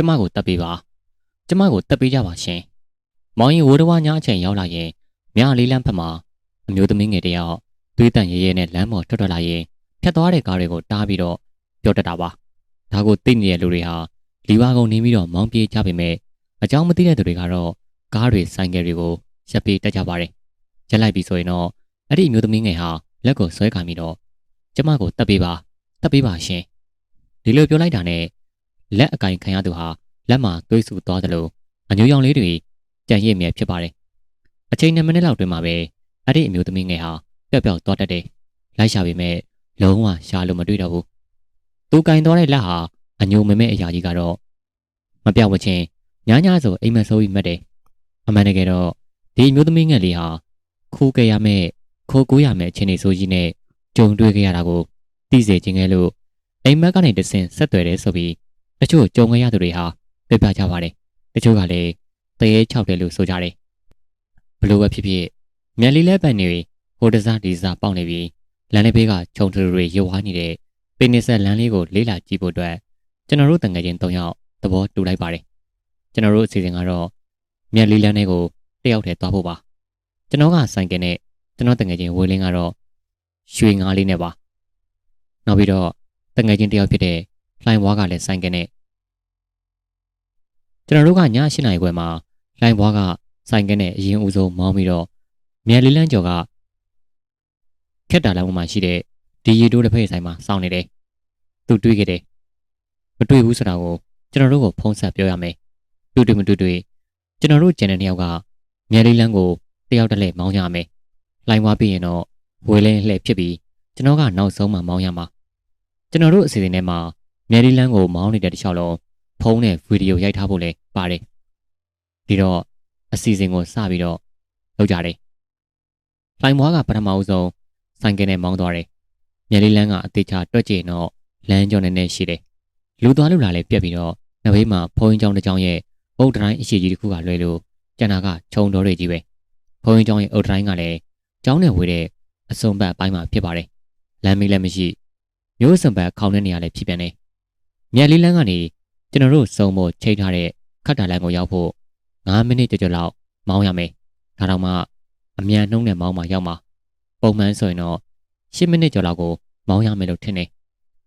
ကျမကိုတက်ပေးပါကျမကိုတက်ပေးကြပါရှင်မောင်ရင်ဝိုးတဝါညာအချိန်ရောက်လာရင်မြလေးလမ်းဖက်မှာအမျိုးသမီးငယ်တယောက်သွေးတန်ရဲရဲနဲ့လမ်းပေါ်ထွက်ထွက်လာရင်ဖြတ်သွားတဲ့ကားတွေကိုတားပြီးတော့ပြောတတ်တာပါဒါကိုသိနေတဲ့လူတွေဟာလီဝါကုံနေပြီးတော့မောင်းပြေးကြပေမဲ့အကြောင်းမသိတဲ့သူတွေကတော့ကားတွေဆိုင်ကယ်တွေကိုရပ်ပြေးတက်ကြပါတယ်ရက်လိုက်ပြီဆိုရင်တော့အဲ့ဒီအမျိုးသမီးငယ်ဟာလက်ကိုဆွဲခံပြီးတော့ကျမကိုတက်ပေးပါတက်ပေးပါရှင်ဒီလိုပြောလိုက်တာနဲ့ လက်အကင်ခံရသူဟာလက်မှာသွေးဆူသွားတယ်လို့အညိုရောင်လေးတွေကြံရည်မြဲဖြစ်ပါတယ်အချိန်2မိနစ်လောက်တွင်မှာပဲအဲ့ဒီအမျိုးသမီးငယ်ဟာပျောက်ပျောက်သွားတတ်တယ်လိုက်ရှာပေမဲ့လုံးဝရှာလို့မတွေ့တော့ဘူးသူကင်သွားတဲ့လက်ဟာအညိုမမဲအရာကြီးကတော့မပြောက်ဝချင်းညာညာဆိုအိမ်မဆိုးကြီးမှတ်တယ်အမှန်တကယ်တော့ဒီအမျိုးသမီးငယ်လေးဟာခိုးကြရမယ့်ခိုးကိုးရမယ့်အခြေအနေဆိုကြီးနဲ့ကြုံတွေ့ခဲ့ရတာကိုသိစေခြင်းကလို့အိမ်မက်ကနေတဆင်ဆက်သွယ်တယ်ဆိုပြီး တချို့ကြုံခဲ့ရသူတွေဟာပြပြကြပါတယ်တချို့ကလည်းတရေချောက်တယ်လို့ဆိုကြတယ်ဘလို့ပဲဖြစ်ဖြစ်မြက်လီလဲပန်နေဟိုတစားဒီစားပေါက်နေပြီးလမ်းလေးဘေးကခြုံထူတွေရွာနေတဲ့ပင်နစ်ဆက်လမ်းလေးကိုလေးလာကြည့်ဖို့အတွက်ကျွန်တော်တို့တငယ်ချင်း၃ယောက်သဘောတူလိုက်ပါတယ်ကျွန်တော်တို့အစီအစဉ်ကတော့မြက်လီလမ်းလေးကိုတယောက်တည်းသွားဖို့ပါကျွန်တော်ကဆိုင်ကယ်နဲ့ကျွန်တော်တငယ်ချင်းဝေလင်းကတော့ရွှေငါးလေးနဲ့ပါနောက်ပြီးတော့တငယ်ချင်းတယောက်ဖြစ်တဲ့ လှိုင်ဘွားကလည်းဆိုင်ကယ်နဲ့ကျွန်တော်တို့ကည၈နာရီခွဲမှာလှိုင်ဘွားကဆိုင်ကယ်နဲ့အရင်ဦးဆုံးမောင်းပြီးတော့မြက်လီလန်းကျော်ကခက်တာလမ်းပေါ်မှာရှိတဲ့ဒီရီတိုးတစ်ဖက်ဆိုင်မှာစောင့်နေတယ်သူတွေးခဲ့တယ်မတွေ့ဘူးဆိုတာကိုကျွန်တော်တို့ကိုဖုံးဆက်ပြောရမယ်တွေ့တွေ့မတွေ့တွေ့ကျွန်တော်တို့ကျန်တဲ့နှစ်ယောက်ကမြက်လီလန်းကိုတယောက်တည်းလဲမောင်းရမယ်လှိုင်ဘွားပြီးရင်တော့ဝေလင်းလှည့်ဖြစ်ပြီးကျွန်တော်ကနောက်ဆုံးမှမောင်းရမှာကျွန်တော်တို့အစီအစဉ်ထဲမှာ မယ်ရီလန်းကိုမောင်းနေတဲ့တစ်လျှောက်လုံးဖုန်းနဲ့ဗီဒီယိုရိုက်ထားဖို့လည်းပါတယ်ဒီတော့အစီအစဉ်ကိုစပြီးတော့လုပ်ကြတယ်လိုင်မွားကပထမအဆုံးဆိုင်ကယ်နဲ့မောင်းသွားတယ်မယ်ရီလန်းကအသေးချာတွက်ကြည့်တော့လမ်းကြောင်းနဲ့နဲ့ရှိတယ်လူသွားလူလာလည်းပြက်ပြီးတော့နောက်ဘေးမှာဖုန်းကြောင်းတစ်ကြောင်းရဲ့အုတ်တိုင်းအရှိကြီးတစ်ခုကလွဲလို့ကျန်တာကခြုံတော်တွေကြီးပဲဖုန်းကြောင်းရဲ့အုတ်တိုင်းကလည်းကျောင်းနဲ့ဝေတဲ့အစုံဘက်ပိုင်းမှာဖြစ်ပါတယ်လမ်းမေးလည်းမရှိမျိုးစံပတ်ခေါင်းတဲ့နေရာလည်းဖြစ်ပြန်တယ်။ မြက်လေးလန်းကနေကျွန်တော်တို့စုံဖို့ချိန်ထားတဲ့ခတ်တာလမ်းကိုရောက်ဖို့9မိနစ်ကျော်ကျော်လောက်မောင်းရမယ်။ဒါတော့မှအမြန်နှုံးနဲ့မောင်းမှရောက်မှာ။ပုံမှန်ဆိုရင်တော့10မိနစ်ကျော်လောက်ကိုမောင်းရမယ်လို့ထင်တယ်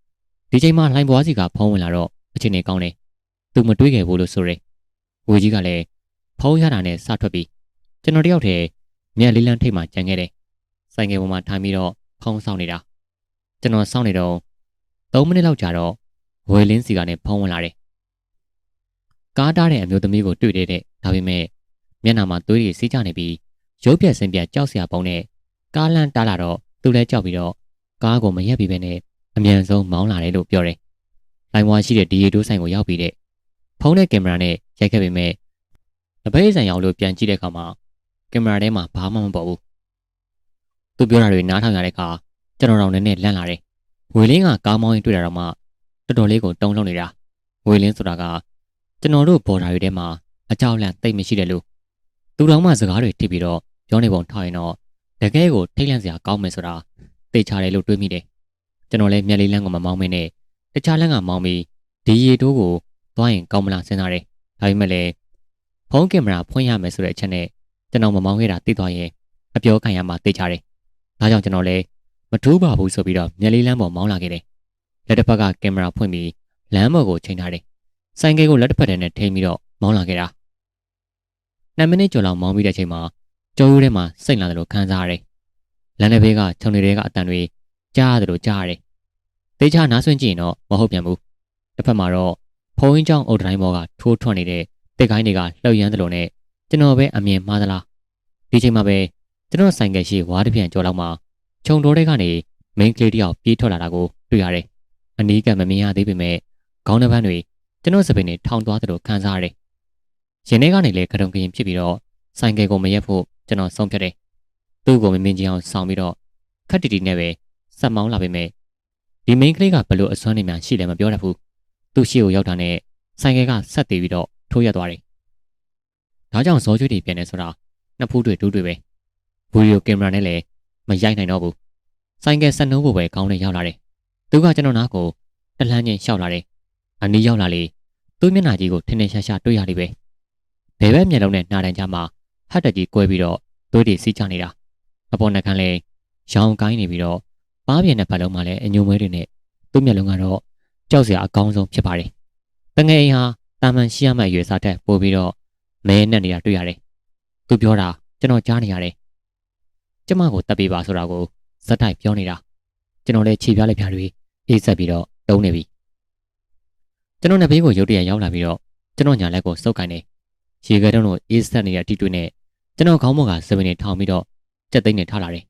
။ဒီချိန်မှာလှိုင်းပွားစီကဖုံးဝင်လာတော့အချိန်နေကောင်းတယ်။သူမတွေးခဲ့ဘူးလို့ဆိုရယ်။ဝေကြီးကလည်းဖုံးရတာနဲ့စထွက်ပြီးကျွန်တော်တယောက်တည်းမြက်လေးလန်းထိပ်မှာကြံခဲ့တယ်။ဆိုင်ငယ်ပေါ်မှာထိုင်ပြီးတော့ဖုံးဆောင်နေတာ။ကျွန်တော်စောင့်နေတော့3မိနစ်လောက်ကြာတော့ ဝယ်လင်းစီကနေဖုံးဝင်လာတယ်။ကားတားတဲ့အမျိုးသမီးကိုတွေ့တဲ့ဒါပေမဲ့မျက်နှာမှာသွေးတွေစီးကျနေပြီးရုပ်ပြက်စင်ပြက်ကြောက်စရာပုံနဲ့ကားလန့်တားလာတော့သူလည်းကြောက်ပြီးတော့ကားကိုမရက်ပြီးပဲနဲ့အမြန်ဆုံးမောင်းလာတယ်လို့ပြောတယ်။လိုင်ဝါရှိတဲ့ဒီရီတိုးဆိုင်ကိုရောက်ပြီးတဲ့ဖုန်းနဲ့ကင်မရာနဲ့ရိုက်ခဲ့ပေမဲ့အဘေးဆိုင်ရောက်လို့ပြန်ကြည့်တဲ့အခါမှာကင်မရာထဲမှာဘာမှမပေါ်ဘူး။သူပြောတာတွေနားထောင်ရတဲ့အခါကျွန်တော်တို့လည်းလန့်လာတယ်။ဝေလင်းကကားမောင်းရင်တွေ့တာတော့မှ တော်တော်လေးကိုတုံးလုံးနေတာ။ဝေလင်းဆိုတာကကျွန်တော်တို့ဘော်ဒါတွေထဲမှာအကြောက်လန့်တိတ်မရှိတယ်လို့သူတော်မှစကားတွေထိပြီးတော့ပြောနေပုံထားရင်တော့တကယ်ကိုထိတ်လန့်စရာကောင်းမယ်ဆိုတာသိချတယ်လို့တွေးမိတယ်။ကျွန်တော်လည်းမျက်လေးလန့်ကမမောင်းမင်းနဲ့တခြားလန့်ကမောင်းပြီးဒီရီတိုးကိုသွားရင်ကောင်းမလားစဉ်းစားတယ်။ဒါပေမဲ့လည်းဖုန်းကင်မရာဖွင့်ရမယ်ဆိုတဲ့အချက်နဲ့ကျွန်တော်မမောင်းခဲ့တာသိသွားရင်အပြောခံရမှာသိချတယ်။ဒါကြောင့်ကျွန်တော်လည်းမထိုးပါဘူးဆိုပြီးတော့မျက်လေးလမ်းပေါ်မောင်းလာခဲ့တယ်။ လက်တစ်ဖက်ကကင်မရာဖွင့်ပြီးလမ်းပေါ်ကိုချိန်ထားတယ်။ဆိုင်ကယ်ကိုလက်တစ်ဖက်နဲ့ထိန်းပြီးတော့မောင်းလာခဲ့တာ။နှစ်မိနစ်ကျော်လောက်မောင်းပြီးတဲ့အချိန်မှာကြောရိုးထဲမှာစိတ်လာတယ်လို့ခံစားရတယ်။လမ်းတစ်ဘေးကခြုံတွေကအတန်တွေကြားရတယ်လို့ကြားရတယ်။သေချာနားဆွင့်ကြည့်ရင်တော့မဟုတ်ပြန်ဘူး။တစ်ဖက်မှာတော့ဖုံးင်းချောင်းအုတ်တိုင်းဘောကထိုးထွက်နေတဲ့တက်ကိုင်းတွေကလှုပ်ရမ်းတယ်လို့နဲ့ကျွန်တော်ပဲအမြင်မှားသလား။ဒီချိန်မှာပဲကျွန်တော်ဆိုင်ကယ်ရှိဝါးတစ်ပြန်ကြော်လောက်မှာခြုံတော်တဲ့ကနေမိန်းကလေးတယောက်ပြေးထွက်လာတာကိုတွေ့ရတယ်။ အနီးကမမြင်ရသေးပေမဲ့ခေါင်းတစ်ပန်းတွေကျွန်တော်စပင်းနဲ့ထောင်သွားတယ်လို့ခံစားရတယ်။ရင်ထဲကနေလည်းကတုံကရင်ဖြစ်ပြီးတော့ဆိုင်ကယ်ကိုမရက်ဖို့ကျွန်တော်ဆုံးဖြတ်တယ်။သူ့ကိုမမြင်ချင်အောင်ဆောင်ပြီးတော့ခက်တီတီနဲ့ပဲဆက်မောင်းလာပေမဲ့ဒီမိန်းကလေးကဘလို့အစွမ်းနေမှရှိလဲမပြောတတ်ဘူး။သူ့ရှေ့ကိုရောက်တာနဲ့ဆိုင်ကယ်ကဆက်သေးပြီးတော့ထိုးရက်သွားတယ်။ဒါကြောင့်ဇောကျွေးတွေပြန်နေဆိုတာနှစ်ဖူးတွေဒူးတွေပဲ။ဗီဒီယိုကင်မရာနဲ့လည်းမရိုက်နိုင်တော့ဘူးဆိုင်ကယ်ဆက်နှုံးဖို့ပဲကောင်းနေရောက်လာတယ် သူကကျွန်တော်နားကိုတလှမ်းချင်းရှောက်လာတယ်အနီးရောက်လာလေသူသူ့မျက်နှာကြီးကိုထင်းထင်းရှားရှားတွေ့ရလိမ့်ပဲဘယ်ဘက်မျက်လုံးနဲ့နှာတန်းကြားမှာဟတ်တက်ကြီးကွဲပြီးတော့သွေးတွေစီးချနေတာအပေါ်နှက်ခမ်းလဲရောင်ကိုင်းနေပြီးတော့ပါးပြင်းတဲ့ဘက်လုံးမှာလည်းအညိုမွေးတွေနဲ့သူ့မျက်လုံးကတော့ကြောက်စရာအကောင်းဆုံးဖြစ်ပါတယ်တငယ်အိမ်ဟာတာမန်ရှိရမယ့်ရွယ်စားထက်ပိုပြီးတော့မဲနဲ့နေတာတွေ့ရတယ်သူပြောတာကျွန်တော်ကြားနေရတယ်ကျမကိုတပ်ပေးပါဆိုတာကိုဇက်တိုက်ပြောနေတာကျွန်တော်လည်းခြေပြားလက်ပြားတွေ အေးဆက်ပြီးတော့တုံးနေပြီကျွန်တော်နှစ်ဘေးကိုရုတ်တရက်ရောက်လာပြီးတော့ကျွန်တော်ညာလက်ကိုစုပ်ကင်နေရေခဲတုံးတို့အေးဆက်နေတဲ့အတီတွေနဲ့ကျွန်တော်ခေါင်းပေါ်ကစပင်းနေထောင်ပြီးတော့ကြက်သိန်းနဲ့ထားလာတယ်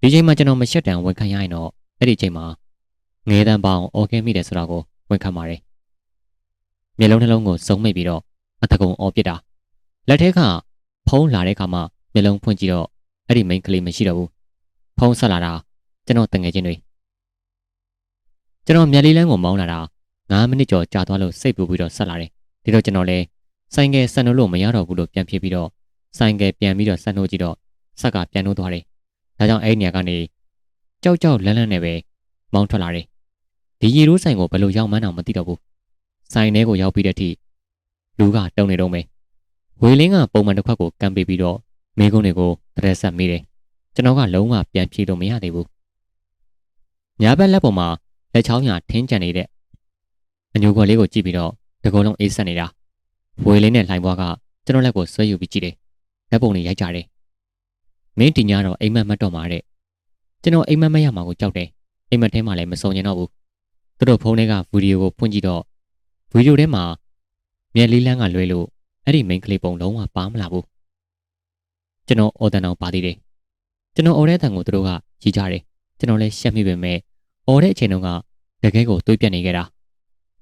ဒီချိန်မှာကျွန်တော်မရှက်တန်ဝန်ခံရရင်တော့အဲ့ဒီချိန်မှာငဲတန်းပေါင်းအော်ကင်းမိတယ်ဆိုတာကိုဝန်ခံပါတယ်မျက်လုံးနှလုံးကိုစုံမိပြီးတော့အတကုံအော်ပစ်တာလက်ထဲကဖုံးလာတဲ့အခါမှာမျက်လုံးဖွင့်ကြည့်တော့အဲ့ဒီမိန်းကလေးမရှိတော့ဘူးဖုံးဆက်လာတာကျွန်တော်တငယ်ချင်းတွေ ကျွန်တော်မျက်လေးလန်းကိုမောင်းလာတာ9မိနစ်ကျော်ကြာသွားလို့စိတ်ပူပြီးတော့ဆက်လာတယ်ဒီတော့ကျွန်တော်လည်းဆိုင်ကယ်ဆက်နှုတ်လို့မရတော့ဘူးလို့ပြန်ဖြစ်ပြီးတော့ဆိုင်ကယ်ပြန်ပြီးတော့ဆက်နှုတ်ကြည့်တော့ဆက်ကပြန်နှုတ်သွားတယ်ဒါကြောင့်အဲ့ဒီနေရာကနေကြောက်ကြောက်လန့်လန့်နဲ့ပဲမောင်းထွက်လာတယ်ဒီရီရိုးဆိုင်ကိုဘယ်လိုရောက်မှန်းတော့မသိတော့ဘူးဆိုင်ထဲကိုရောက်ပြီးတဲ့အထိလူကတုံနေတော့မယ်ဝေလင်းကပုံမှန်တစ်ခွက်ကိုကန်ပေးပြီးတော့မိကုန်းတွေကိုတရက်ဆက်မိတယ်ကျွန်တော်ကလုံးဝပြန်ပြေလို့မရသေးဘူးညာဘက်လက်ပေါ်မှာ လက်ချောင်းညာထင်းကြံနေတဲ့အညိုခွက်လေးကိုကြည့်ပြီးတော့တကုံလုံးအေးဆက်နေတာဝေလင်းနဲ့လှိုင်ဘွားကကျွန်တော်လက်ကိုဆွဲယူပြီးကြည့်တယ်လက်ပုံတွေရိုက်ကြတယ်မင်းတင်ညာတော့အိမ်မက်မတ်တော့မှာတဲ့ကျွန်တော်အိမ်မက်မရမှာကိုကြောက်တယ်အိမ်မက်ထဲမှာလည်းမစုံကျင်တော့ဘူးသူတို့ဖုန်းထဲကဗီဒီယိုကိုဖွင့်ကြည့်တော့ဗီဒီယိုထဲမှာမျက်လေးလန်းကလွဲလို့အဲ့ဒီမိန်းကလေးပုံလုံးဝပါမလာဘူးကျွန်တော်အော်တန်အောင်ပါသေးတယ်ကျွန်တော်အော်တဲ့တန်ကိုသူတို့ကကြီးကြတယ်ကျွန်တော်လည်းရှက်မိပေမဲ့အော်တဲ့အချိန်တုန်းက တကယ်ကိုတွေးပြတ်နေခဲ့တာ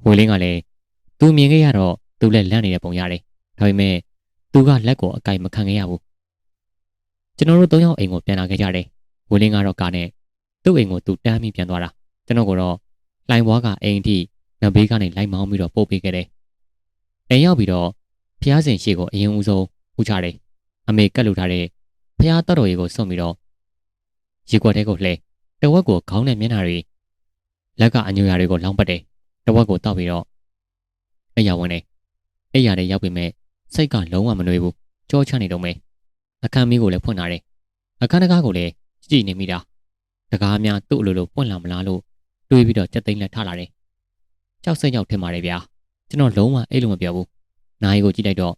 ဝေလင်းကလည်းသူမြင်ခဲ့ရတော့သူလည်းလန့်နေတဲ့ပုံရတယ်ဒါပေမဲ့သူကလက်ကိုအကင်မခံခဲ့ရဘူးကျွန်တော်တို့သုံးယောက်အိမ်ကိုပြန်လာခဲ့ကြတယ်ဝေလင်းကတော့ကားနဲ့သူ့အိမ်ကိုသူတန်းပြီးပြန်သွားတာကျွန်တော်ကတော့လိုင်ဘွားကအိမ်အထိနဘေးကနေလိုက်မောင်းပြီးတော့ပို့ပေးခဲ့တယ်အိမ်ရောက်ပြီးတော့ဖျားစင်ရှိကိုအရင်ဦးဆုံးဥချတယ်အမေကတ်လူထားတဲ့ဖျားတတော်ရီကိုစွန့်ပြီးတော့ရေကွက်ထဲကိုလှဲတဝက်ကိုခေါင်းနဲ့မျက်နှာတွေ လက်ကအညူရာတွေကိုလောင်းပတ်တယ်တဝက်ကိုတောက်ပြီးတော့အဲ့ရဝင်နေအဲ့ရတဲ့ရောက်ပြီမဲ့စိတ်ကလုံးဝမနှွေးဘူးကြောချနေတော့မယ်အခန်းမီးကိုလည်းဖွင့်ထားတယ်အခန်းတကားကိုလည်းကြည့်နေမိတာတကားများသူ့အလိုလိုပွင့်လာမလားလို့တွေးပြီးတော့ကြက်သိမ်းလက်ထလာတယ်ကြောက်စိတ်ကြောက်ထင်ပါတယ်ဗျာကျွန်တော်လုံးဝအဲ့လိုမပြောဘူးနိုင်ကိုကြည့်လိုက်တော့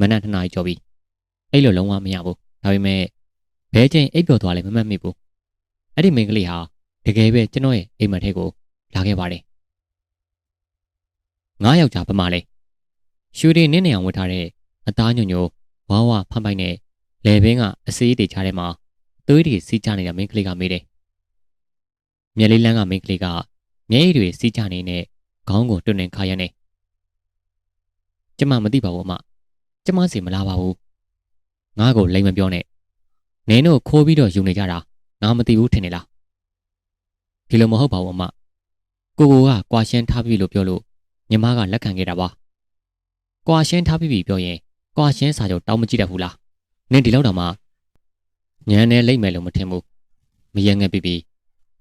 မနက်2နာရီကျော်ပြီအဲ့လိုလုံးဝမရဘူးဒါပေမဲ့ဘဲချင်းအိပ်ပျော်သွားလဲမမှတ်မိဘူးအဲ့ဒီမိန်းကလေးဟာ တကယ်ပဲကျွန်တော်ရဲ့အိမ်မက်ထဲကိုလာခဲ့ပါတယ်ငါးယောက်ကြာပမာလဲရွှေတွေနင်းနေအောင်ဝတ်ထားတဲ့အသားညွညိုဝါဝဖမ်းပိုက်နဲ့လေဘင်းကအစေးတွေချားထဲမှာသွေးတွေစီးကြနေတဲ့မိန်းကလေးကမေးတယ်မျက်လေးလန်းကမိန်းကလေးကမျက်ရည်တွေစီးကြနေတဲ့ခေါင်းကိုတွန်းနေခါရနေကျမမသိပါဘူးအမကျမစီမလာပါဘူးငါ့ကိုလိမ်မပြောနဲ့နင်းတို့ခိုးပြီးတော့ယူနေကြတာငါမသိဘူးထင်နေလား ဒီလိုမဟုတ်ပါဘူးအမကိုကိုကကွာရှင်းထားပြီလို့ပြောလို့ညီမကလက်ခံခဲ့တာပါကွာရှင်းထားပြီပြောရင်ကွာရှင်းစာချုပ်တောင်းမကြည့်တတ်ဘူးလားနင်းဒီလောက်တော့မှညံနေလိမ့်မယ်လို့မထင်ဘူးမယံငယ်ပြီပြီ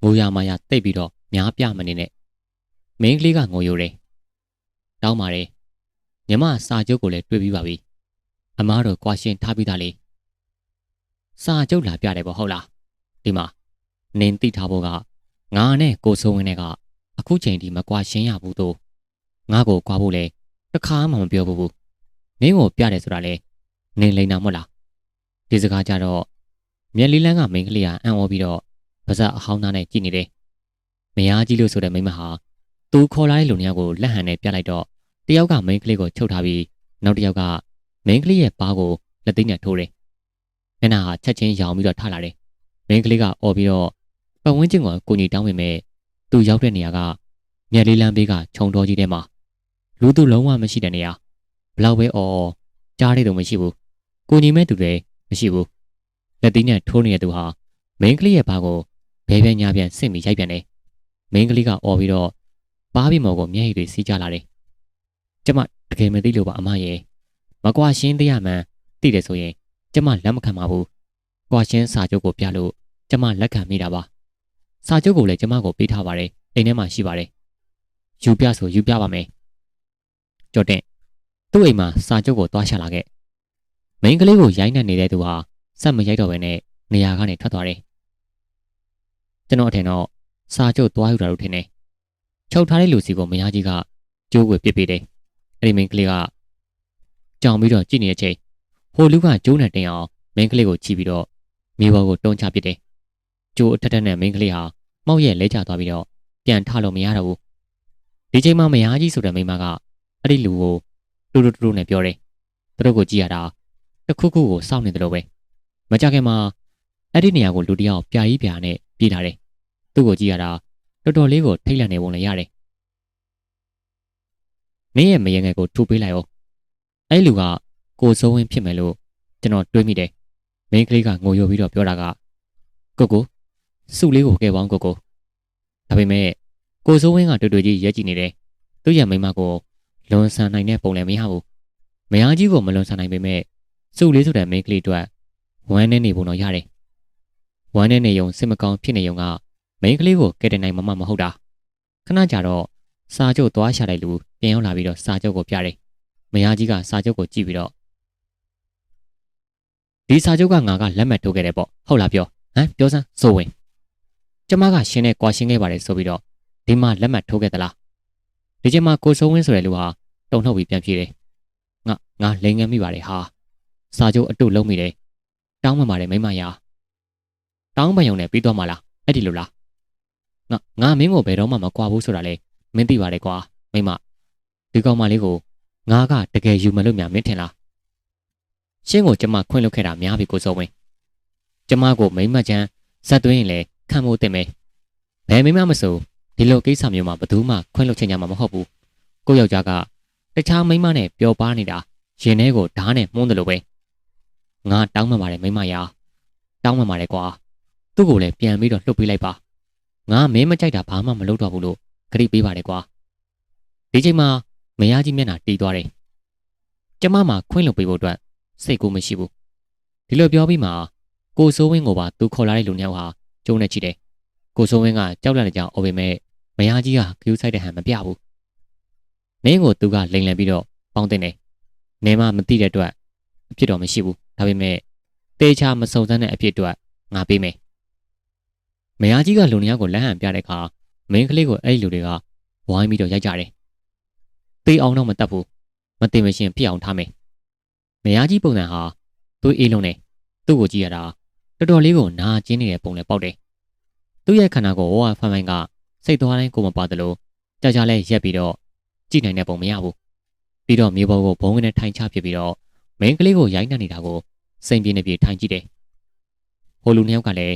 ငိုရမာရတိတ်ပြီးတော့များပြမနေနဲ့မင်းကလေးကငိုရိုတယ်တောင်းပါတယ်ညီမစာချုပ်ကိုလည်းတွေ့ပြီးပါပြီအမားတို့ကွာရှင်းထားပြီးသားလေစာချုပ်လာပြတယ်ပေါ့ဟုတ်လားဒီမှာနင်းသိထားဖို့က ငါနဲ့ကိုစိုးဝင်းနဲ့ကအခုချိန်ဒီမကွာရှင်းရဘူးတော့ငါကိုကွာဖို့လဲတခါမှမပြောဘူးနင်းကိုပြတယ်ဆိုတာလဲနင်းလိန်တာမဟုတ်လားဒီစကားကြတော့မျက်လေးလန်းကမိန်းကလေးကအံ့ဩပြီးတော့ပါဇက်အဟောင်းသားနဲ့ကြည့်နေတယ်မယားကြီးလို့ဆိုတဲ့မိန်းမဟာသူခေါ်လာတဲ့လူနှစ်ယောက်ကိုလက်ဟန်နဲ့ပြလိုက်တော့တယောက်ကမိန်းကလေးကိုချုပ်ထားပြီးနောက်တစ်ယောက်ကမိန်းကလေးရဲ့ပါးကိုလက်သိမ်းနဲ့ထိုးတယ်မျက်နှာဟာချက်ချင်းရောင်ပြီးတော့ထလာတယ်မိန်းကလေးကအော်ပြီးတော့ ပတ်ဝန်းကျင်ကကိုကြီးတောင်းပေမဲ့သူရောက်တဲ့နေရာကမြက်လေးလမ်းဘေးကခြုံတော်ကြီးထဲမှာလူသူလုံးဝမရှိတဲ့နေရာဘလောက်ပဲအော်အော်ကြားတဲ့သူမရှိဘူးကိုညီမဲ့သူတွေမရှိဘူးလက်သီးနဲ့ထိုးနေတဲ့သူဟာမိန်းကလေးရဲ့ဘာကိုဘဲဘဲညာပြန်ဆင့်ပြီးရိုက်ပြန်တယ်မိန်းကလေးကအော်ပြီးတော့ပါးပြီးမော်ကိုမျက်ရည်တွေစီးကြလာတယ်ကျမတကယ်မသိလို့ပါအမရဲ့မကွာရှင်းသေးရမှန်းသိတယ်ဆိုရင် ကျမလက်မခံပါဘူးကွာရှင်းစာချုပ်ကိုပြလို့ကျမလက်ခံမိတာပါ စာချုပ်ကိုလည်းကျမကိုပေးထားပါတယ်အိမ်ထဲမှာရှိပါတယ်ယူပြဆိုယူပြပါမယ်ကြော်တင်သူ့အိမ်မှာစာချုပ်ကိုသွားရှာလာခဲ့မိန်းကလေးကိုရိုင်းနှက်နေတဲ့သူဟာစက်မရိုက်တော့ဘဲနဲ့နေရာကနေထွက်သွားတယ်ကျွန်တော်အထင်တော့စာချုပ်သွားယူတာလို့ထင်တယ်ချုပ်ထားတဲ့လူစီကိုမယားကြီးကကျိုးွယ်ပစ်ပေးတယ်အဲ့ဒီမိန်းကလေးကကြောင်ပြီးတော့ကြည့်နေတဲ့အချိန်ဟိုလူကကျိုးနဲ့တင်အောင်မိန်းကလေးကိုချီပြီးတော့မိဘကိုတွန်းချပစ်တယ် ကျိုးအထက်ထက်နဲ့မိန်းကလေးဟာမောက်ရဲ့လဲကျသွားပြီးတော့ပြန်ထလို့မရတော့ဘူးဒီချိန်မှာမယားကြီးဆိုတဲ့မိန်းမကအဲ့ဒီလူကိုတူတူတူနဲ့ပြောတယ်သူတို့ကိုကြည့်ရတာတစ်ခုခုကိုစောင့်နေတယ်လို့ပဲမကြခင်မှာအဲ့ဒီနေရာကိုလူတယောက်ပြာကြီးပြာနဲ့ပြေးလာတယ်သူ့ကိုကြည့်ရတာတော်တော်လေးကိုထိတ်လန့်နေပုံလည်းရတယ်မင်းရဲ့မယငယ်ကိုထူပေးလိုက်အောင်အဲ့လူကကိုစိုးဝင်းဖြစ်မယ်လို့ကျွန်တော်တွေးမိတယ်မင်းကလေးကငိုယိုပြီးတော့ပြောတာကကိုကို စုလေးကိုကဲပေါင်းကိုကိုဒါပေမဲ့ကိုစိုးဝင်းကတွေ့တွေ့ကြီးရက်ကြည့်နေတယ်သူ့ရဲ့မိမကိုလွန်ဆန်နိုင်တဲ့ပုံလည်းမရဘူးမယားကြီးကိုမလွန်ဆန်နိုင်ပေမဲ့စုလေးဆိုတဲ့မိန်းကလေးအတွက်ဝမ်းနေနေပုံတော့ရတယ်ဝမ်းနေနေုံစစ်မကောင်းဖြစ်နေုံကမိန်းကလေးကိုကဲတင်နိုင်မှမဟုတ်တာခဏကြာတော့စာချုပ်သွားရှာလိုက်လူပြန်ရောက်လာပြီးတော့စာချုပ်ကိုပြတယ်မယားကြီးကစာချုပ်ကိုကြည့်ပြီးတော့ဒီစာချုပ်ကငါကလက်မှတ်ထိုးခဲ့တယ်ပေါ့ဟုတ်လားပြောဟမ်ပြောစမ်းစိုးဝင် ကျမကရှင်းနဲ့ကွာရှင်းခဲ့ပါတယ်ဆိုပြီးတော့ဒီမှာလက်မှတ်ထိုးခဲ့သလားဒီချိန်မှာကိုစိုးဝင်းဆိုတဲ့လူဟာတုံထုတ်ပြီးပြန်ပြေးတယ်ငါငါလိန်ငံမိပါတယ်ဟာစာချုပ်အတုလုံးမိတယ်တောင်းမှပါတယ်မိမရာတောင်းပန်ရုံနဲ့ပြီးတော့မှလားအဲ့ဒီလိုလားငါငါမင်းကိုဘယ်တော့မှမကွာဘူးဆိုတာလေမင်းသိပါတယ်ကွာမိမဒီကောင်မလေးကိုငါကတကယ်ယူမလို့များမင်းထင်လားရှင်းကိုကျမခွင့်လွတ်ခဲ့တာများပြီကိုစိုးဝင်းကျမကိုမိမချမ်းဇက်သွင်းရင်လေ ခံဖို့တင်မယ်ဘယ်မိမမဆိုဒီလိုကိစ္စမျိုးမှာဘယ်သူမှခွင့်လွတ်ချင်ကြမှာမဟုတ်ဘူးကိုယောက်ျားကတခြားမိန်းမနဲ့ပျော်ပါနေတာရင်ထဲကိုဓားနဲ့မှုန်းတယ်လို့ပဲငါတောင်းမှပါတယ်မိန်းမရာတောင်းမှပါတယ်ကွာသူ့ကိုလည်းပြန်ပြီးတော့လှုပ်ပေးလိုက်ပါငါမင်းမကြိုက်တာဘာမှမလုပ်တော့ဘူးလို့ခရီးပေးပါတယ်ကွာဒီချိန်မှာမယားကြီးမျက်နှာတီးသွားတယ်ကျမမှခွင့်လွှတ်ပေးဖို့အတွက်စိတ်ကူးမရှိဘူးဒီလိုပြောပြီးမှကိုစိုးဝင်းကိုပါသူခေါ်လာတဲ့လူမျိုးဟာ ကျုံနေချီတယ်ကိုစိုးဝင်းကကြောက်လန့်နေကြအောင်ပေမဲ့မယားကြီးကဂယူးဆိုင်တဲ့ဟန်မပြဘူးမင်းကိုသူကလိန်လန်ပြီးတော့ပေါင်းတင်တယ်နေမမသိတဲ့အတွက်အဖြစ်တော့မရှိဘူးဒါပေမဲ့တေချာမစုံစမ်းတဲ့အဖြစ်အတွက်ငါပေးမယ်မယားကြီးကလူနှစ်ယောက်ကိုလက်ဟန်ပြတဲ့အခါမင်းကလေးကိုအဲ့လူတွေကဝိုင်းပြီးတော့ရိုက်ကြတယ်ပေးအောင်တော့မတတ်ဘူးမတင်မရှင်ဖြစ်အောင်ထားမယ်မယားကြီးပုံစံဟာသူ့အေးလုံးနဲ့သူ့ကိုကြည့်ရတာ တော်တော်လေးကိုနာကျင်းနေတဲ့ပုံနဲ့ပေါက်တယ်သူ့ရဲ့ခန္ဓာကိုဝါဖန်ဖိုင်ကစိတ်သွားတိုင်းကိုမပါတယ်လို့ကြာကြာလဲရက်ပြီးတော့ကြည့်နိုင်တဲ့ပုံမရဘူးပြီးတော့မြေပေါ်ကိုဘုံကနေထိုင်ချဖြစ်ပြီးတော့မင်းကလေးကိုရိုက်နှက်နေတာကိုစိန်ပြေနေပြေထိုင်ကြည့်တယ်ဟိုလူနှစ်ယောက်ကလည်း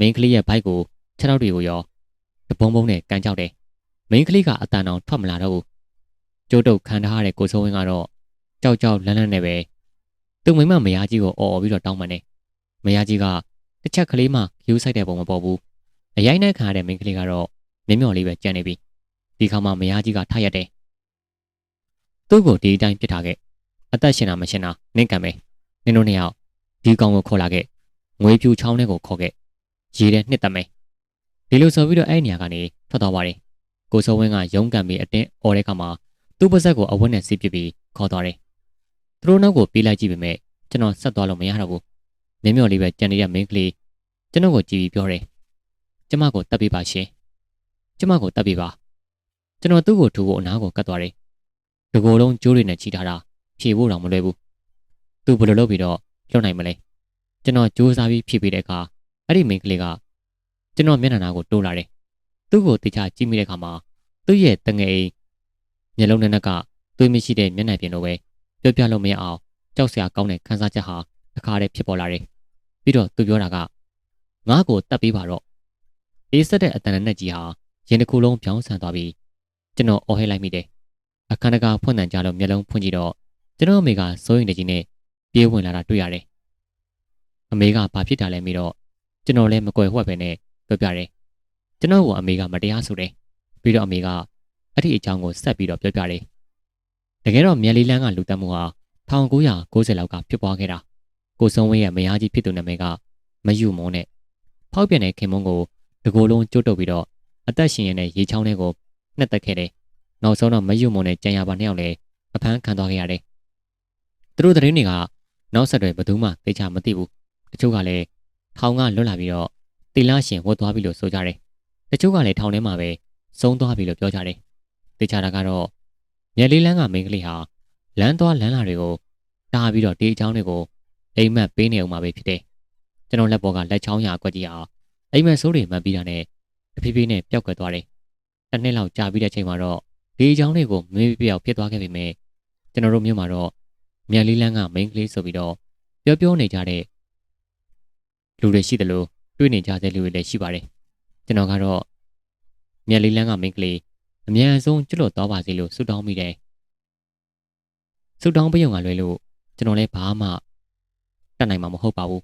မင်းကလေးရဲ့ဘိုက်ကိုခြေထောက်တွေကိုရောတပုံပုံနဲ့ကန်ကြောက်တယ်မင်းကလေးကအတန်အောင်ထွက်မလာတော့ဘူးကျိုးတုတ်ခံထားရတဲ့ကိုစိုးဝင်းကတော့ကြောက်ကြောက်လန့်လန့်နဲ့ပဲသူ့မိမမယားကြီးကိုအော်အော်ပြီးတော့တောင်းပန်တယ် မယားကြီးကတစ်ချက်ကလေးမှယူဆိုင်တဲ့ပုံမပေါ်ဘူးအရိုင်းနဲ့ခံရတဲ့မင်းကလေးကတော့မြမျော်လေးပဲကြံနေပြီဒီခါမှမယားကြီးကထရက်တယ်သူ့ကိုဒီအတိုင်းပြစ်ထားခဲ့အသက်ရှင်တာမရှင်တာနင့်ကံပဲနင်တို့နှစ်ယောက်ဒီကောင်ကိုခေါ်လာခဲ့ငွေဖြူချောင်းထဲကိုခေါ်ခဲ့ရေထဲနှစ်သက်မယ်ဒီလိုဆိုပြီးတော့အဲ့နေရာကနေထွက်သွားပါတယ်ကိုစောဝင်းကရုံးကန်ပြီးအတင်းអော်တဲ့ခါမှာသူ့ပါဇက်ကိုအဝတ်နဲ့စီးပစ်ပြီးခေါ်သွားတယ်သူတို့နောက်ကိုပြေးလိုက်ကြည့်ပေမဲ့ကျွန်တော်ဆက်သွားလို့မရတော့ဘူး မင်းမျော်လေးပဲကြံနေတဲ့မင်းကလေးကျွန်တော်ကိုကြည့်ပြီးပြောတယ်ကျမကိုတတ်ပေးပါရှင်ကျမကိုတတ်ပေးပါကျွန်တော်သူ့ကိုထူဖို့အနားကိုကတ်သွားတယ်တကိုယ်လုံးကြိုးတွေနဲ့ချီထားတာဖြေဖို့တော့မလွယ်ဘူးသူဘယ်လိုလုပ်ပြီးတော့လွတ်နိုင်မလဲကျွန်တော်ကြိုးစားပြီးဖြေပေးတဲ့အခါအဲ့ဒီမိန်းကလေးကကျွန်တော်မျက်နှာနာကိုတိုးလာတယ်သူ့ကိုတခြားကြည့်မိတဲ့အခါမှာသူ့ရဲ့တငယ်အိမ်မျက်လုံးနဲ့ကသွေးမရှိတဲ့မျက်နှာပြင်လိုပဲပြောပြလို့မရအောင်ကြောက်စရာကောင်းတဲ့ခံစားချက်ဟာတစ်ခါတည်းဖြစ်ပေါ်လာတယ် ပြီးတော့သူပြောတာကငါ့ကိုတတ်ပေးပါတော့အေးဆက်တဲ့အတန်နဲ့ကြီးဟာရင်တစ်ခုလုံးပြောင်းဆန်သွားပြီးကျွန်တော်အော်ဟဲလိုက်မိတယ်အခန်းတကာဖွင့်တန်ကြလို့မျက်လုံးဖွင့်ကြည့်တော့ကျွန်တော်အမေကစိုးရိမ်နေကြီးနဲ့ပြေးဝင်လာတာတွေ့ရတယ်။အမေကဘာဖြစ်တာလဲမေးတော့ကျွန်တော်လည်းမကွယ်ဝှက်ပဲနဲ့ပြောပြတယ်။ကျွန်တော်ကအမေကမတရားဆိုတယ်။ပြီးတော့အမေကအဲ့ဒီအကြောင်းကိုဆက်ပြီးတော့ပြောပြတယ်။တကယ်တော့မြန်လီလန်းကလူတက်မှုဟာ1990လောက်ကဖြစ်ပွားခဲ့တာ။ ကိုစုံဝင်းရဲ့မယားကြီးဖြစ်သူနာမည်ကမယူမုံနဲ့ဖောက်ပြန်တဲ့ခင်မုံကိုတကိုယ်လုံးကျုပ်တုပ်ပြီးတော့အသက်ရှင်ရတဲ့ရေချောင်းထဲကိုနှက်တက်ခဲ့တယ်။နောက်ဆုံးတော့မယုံမုံနဲ့ကြံရပါနှစ်ယောက်လည်းအဖမ်းခံသွားခဲ့ရတယ်။သူတို့သတင်းတွေကနောက်ဆက်တွဲဘယ်သူမှသိချမသိဘူး။တချို့ကလည်းထောင်ကလွတ်လာပြီးတော့တီလာရှင်ဝတ်သွားပြီလို့ဆိုကြတယ်။တချို့ကလည်းထောင်ထဲမှာပဲဆုံးသွားပြီလို့ပြောကြတယ်။သိချတာကတော့မြက်လေးလန်းကမိန်းကလေးဟာလမ်းသွားလမ်းလာတွေကိုတားပြီးတော့ဒီအကြောင်းတွေကို အိမ်မက်ပေးနေအောင်မှာပဲဖြစ်တယ်။ကျွန်တော်လက်ပေါ်ကလက်ချောင်းရအကွက်ကြီးဟာအိမ်မက်ဆိုးတွေမှတ်ပြီးတာနဲ့တဖြည်းဖြည်းနဲ့ပျောက်ကွယ်သွားတယ်။တစ်နှစ်လောက်ကြာပြီးတဲ့ချိန်မှာတော့ဒီအကြောင်းတွေကိုမေးပြောက်ဖြစ်သွားခဲ့ပေမဲ့ကျွန်တော်တို့မြို့မှာတော့မြန်လေးလန်းကမိန်းကလေးဆိုပြီးတော့ပြောပြောနေကြတဲ့လူတွေရှိတယ်လို့တွေ့နေကြတဲ့လူတွေလည်းရှိပါတယ်ကျွန်တော်ကတော့မြန်လေးလန်းကမိန်းကလေးအမြန်ဆုံးကျွတ်လွတ်သွားပါစေလို့ဆုတောင်းမိတယ်ဆုတောင်းပြုံကလွယ်လို့ကျွန်တော်လည်းဘာမှ တတ်နိုင်မှာမဟုတ်ပါဘူး